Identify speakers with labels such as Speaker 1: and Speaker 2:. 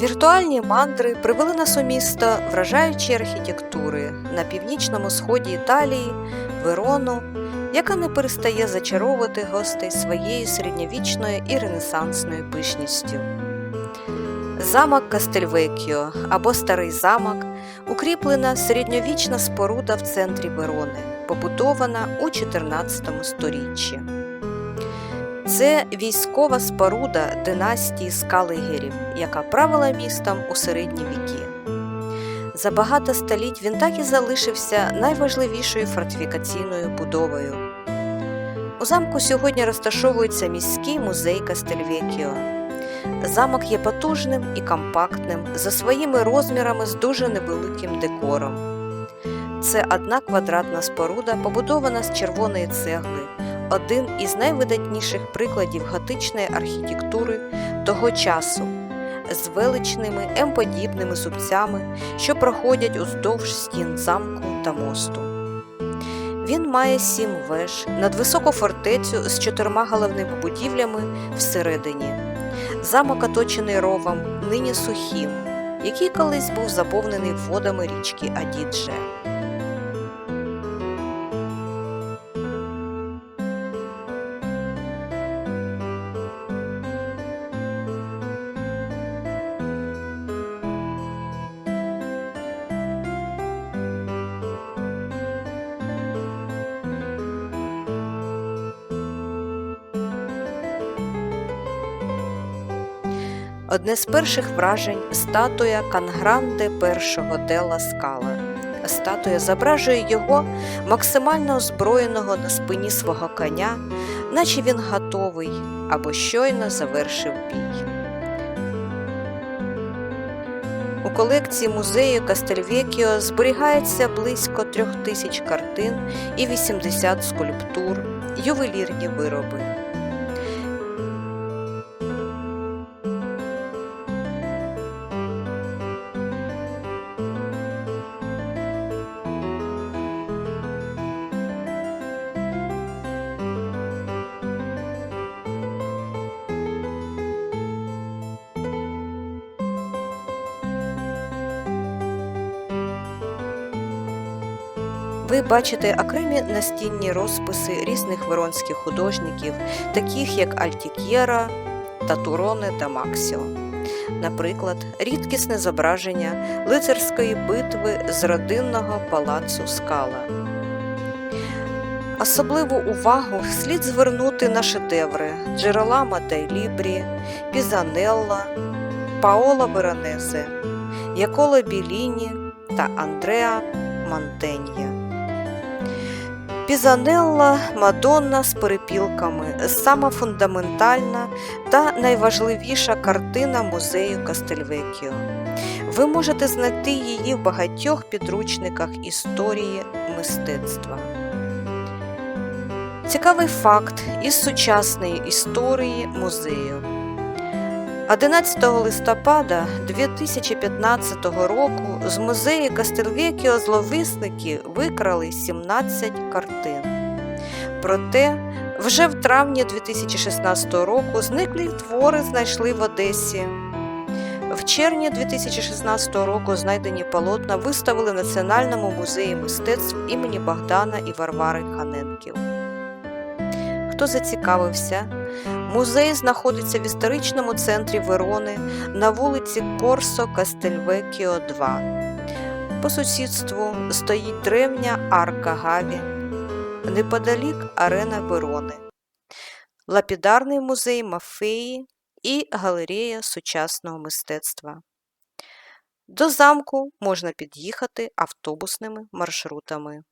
Speaker 1: Віртуальні мандри привели нас у місто вражаючої архітектури на північному сході Італії, Верону, яка не перестає зачаровувати гостей своєю середньовічною і ренесансною пишністю. Замок Кастельвекіо або Старий замок укріплена середньовічна споруда в центрі Верони, побудована у 14 сторіччі. Це військова споруда династії скалигерів, яка правила містом у середні віки. За багато століть він так і залишився найважливішою фортифікаційною будовою. У замку сьогодні розташовується міський музей Кастельвекіо. Замок є потужним і компактним за своїми розмірами з дуже невеликим декором. Це одна квадратна споруда, побудована з червоної цегли, один із найвидатніших прикладів готичної архітектури того часу з величними М-подібними зубцями, що проходять уздовж стін замку та мосту. Він має сім веж, надвисоку фортецю з чотирма головними будівлями всередині. Замок оточений ровом, нині сухим, який колись був заповнений водами річки Адідже. Одне з перших вражень статуя Кангранде першого Делла Скала. Статуя зображує його максимально озброєного на спині свого коня, наче він готовий або щойно завершив бій. У колекції музею Кастельвекіо зберігається близько трьох тисяч картин і 80 скульптур, ювелірні вироби. Ви бачите окремі настінні розписи різних веронських художників, таких як Альтікєра, Татуроне та Максіо. Наприклад, рідкісне зображення лицарської битви з родинного палацу Скала. Особливу увагу слід звернути на шедеври Джеролама Лібрі, Пізанелла, Паоло Веронезе, Яколо Біліні та Андреа Монтенья. Пізанелла Мадонна з перепілками сама фундаментальна та найважливіша картина музею Кастельвекіо. Ви можете знайти її в багатьох підручниках історії мистецтва. Цікавий факт із сучасної історії музею. 11 листопада 2015 року з музею Кастельвекіо зловисники викрали 17 картин. Проте вже в травні 2016 року зниклі твори знайшли в Одесі. В червні 2016 року знайдені полотна виставили в Національному музеї мистецтв імені Богдана і Варвари Ханенків. Хто зацікавився, Музей знаходиться в історичному центрі Верони на вулиці Корсо Кастельвекіо 2. По сусідству стоїть древня арка Гаві, неподалік арена Верони, лапідарний музей Мафеї і галерея сучасного мистецтва. До замку можна під'їхати автобусними маршрутами.